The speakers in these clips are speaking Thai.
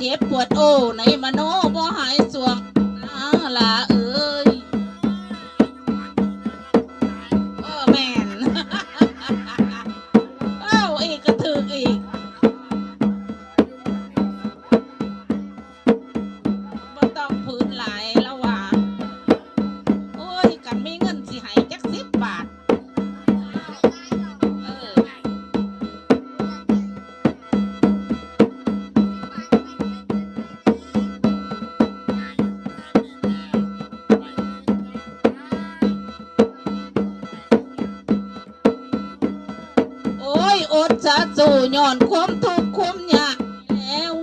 เจ็บปวดโอ้ในมโนบ่หายสวงนาลาเยอดสะสู่ย้อนคมทุกข์ความยากแล้ว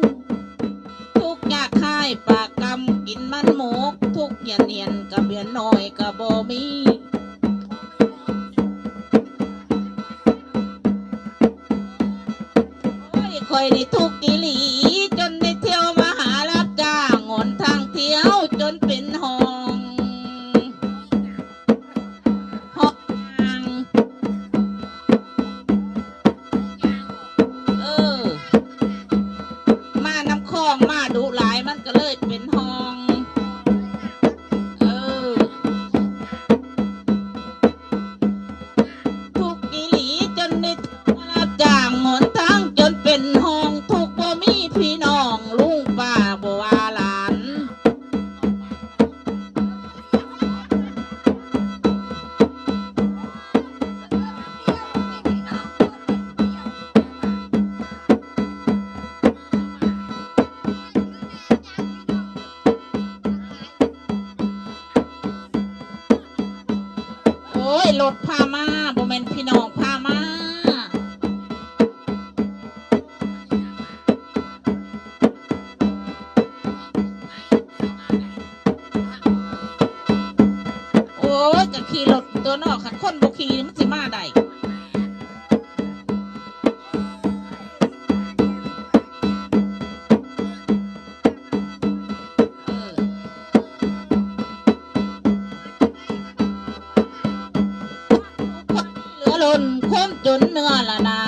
ทุกข์ยากคายปากกำกินมันหมก ทุกข์เหียนเหียนกะเบียนน้อยกะบ่มีโอ้ยคอยได้ทุกกิลี องมาดุหลายมันก็เลยเป็นห้อง เออ ทุกอีหลีจนได้มารับจ้างหนทางจนเป็นห้องทุกบ่มีพี่น้อง รถพามาบ่แม่นพี่น้องพามาโอ้ยก็ขี่รถตัวนอกขันคนบ่ขี่มันสิมาได้ พิ่มจนเนื้อละนา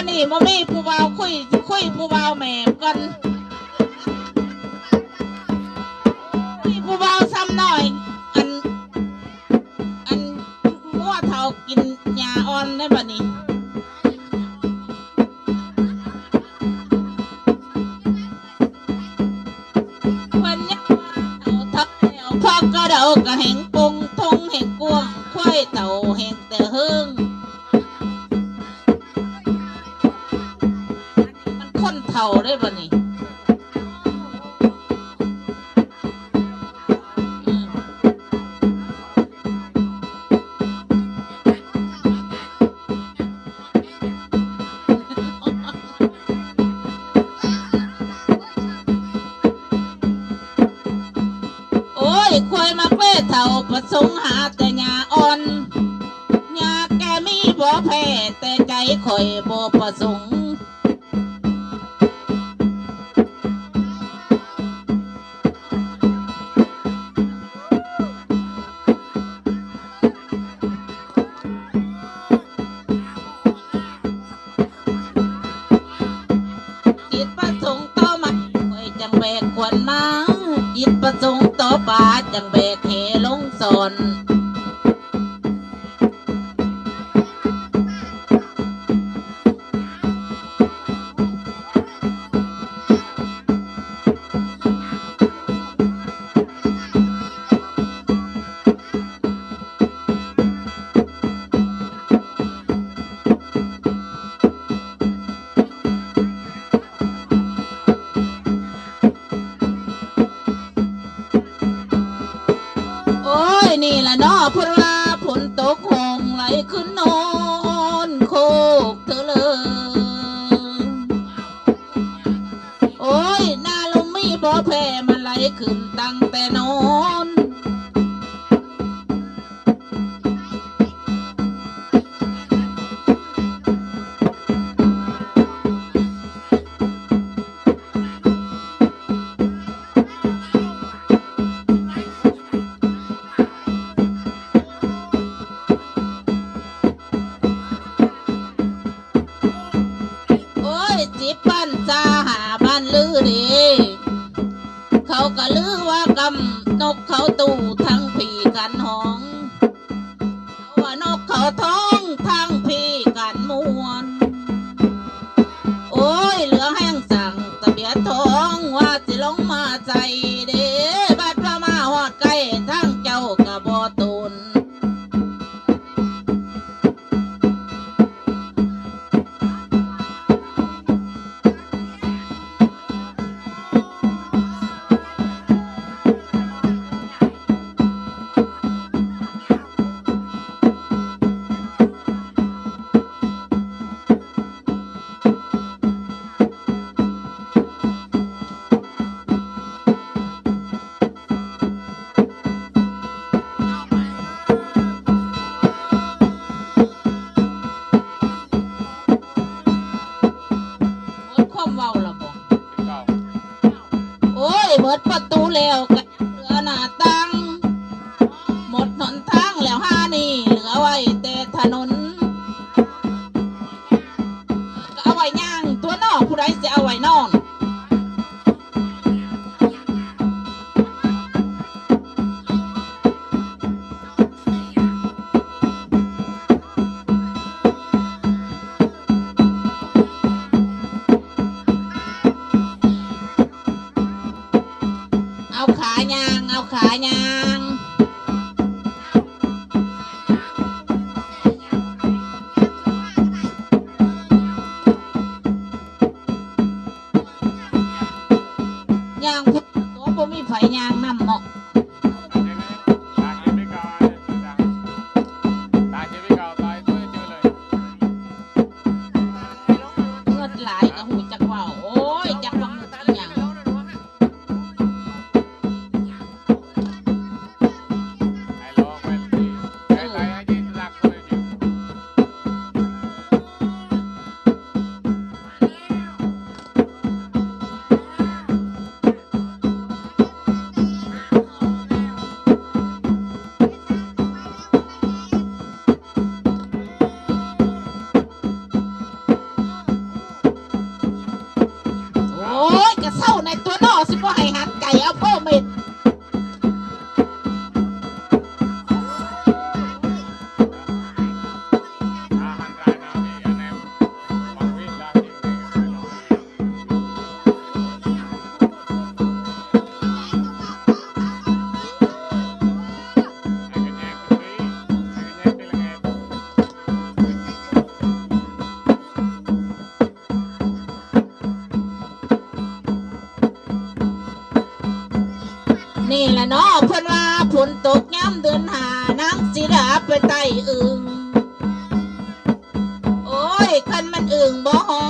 วันนี้บ่มีผู้บ่าคุยคุยผู้บ่าแหม่กันมีผู้บ่าซ้ำหน่อย อัน อันมั่วเทากินยาอ่อนได้บัดนี้วันนี้เอาทักแล้วพอกระเดากระแหง เท่าประสงหาแต่ยาอ่อนยาแกมีบ่แพ้แต่ใจคอยบ่ประสงค์ กเเรเขากะลือว่ากำนกเขาตู่ทั้ง Yeah. างพุทธโสบ่มีไผยางนำเนาะ từng